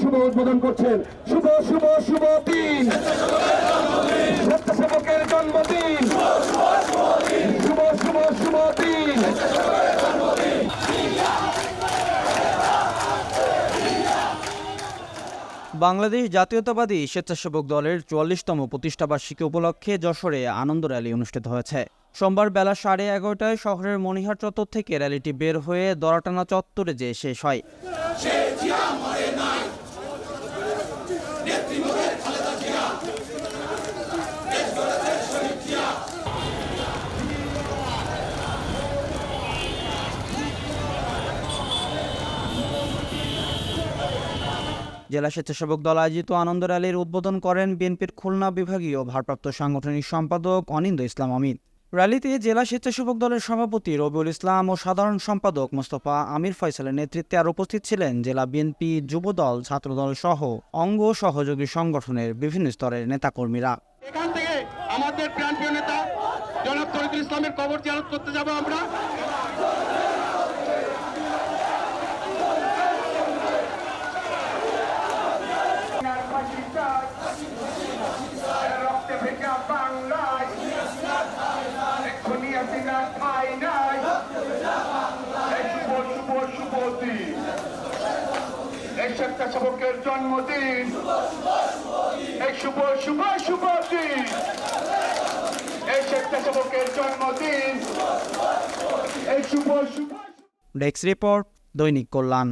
শুভ উদ্বোধন করছেন। শুভ শুভ শুভ দিন। স্বেচ্ছাসেবকের জন্মদিন। শুভ শুভ শুভ দিন। বাংলাদেশ জাতীয়তাবাদী স্বেচ্ছাসেবক দলের চুয়াল্লিশতম প্রতিষ্ঠাবার্ষিকী উপলক্ষে যশোরে আনন্দ র্যালি অনুষ্ঠিত হয়েছে। সোমবার বেলা সাড়ে এগারোটায় শহরের মনিহার চত্বর থেকে র্যালিটি বের হয়ে দরাটানা চত্বরে যেয়ে শেষ হয়। জেলা স্বেচ্ছাসেবক দল আয়োজিত আনন্দ র্যালির উদ্বোধন করেন বিএনপির খুলনা বিভাগীয় ভারপ্রাপ্ত সাংগঠনিক সম্পাদক অনিন্দ ইসলাম অমিত র্যালিতে জেলা স্বেচ্ছাসেবক দলের সভাপতি রবিউল ইসলাম ও সাধারণ সম্পাদক মোস্তফা আমির ফয়সালের নেতৃত্বে আর উপস্থিত ছিলেন জেলা বিএনপি যুবদল, ছাত্রদল সহ অঙ্গ সহযোগী সংগঠনের বিভিন্ন স্তরের নেতাকর্মীরা। এখান থেকে আমাদের প্রাণপ্রিয় নেতা জনাব তরিকুল ইসলামের কবর জিয়ারত করতে যাব আমরা। এক্ষুনি আসি না ঠাই নাই শুভ শুভ দিন জন্মদিন। এই শুভ শুভ শুভ দিন। শুভ ডেস্ক রিপোর্ট দৈনিক কল্যাণ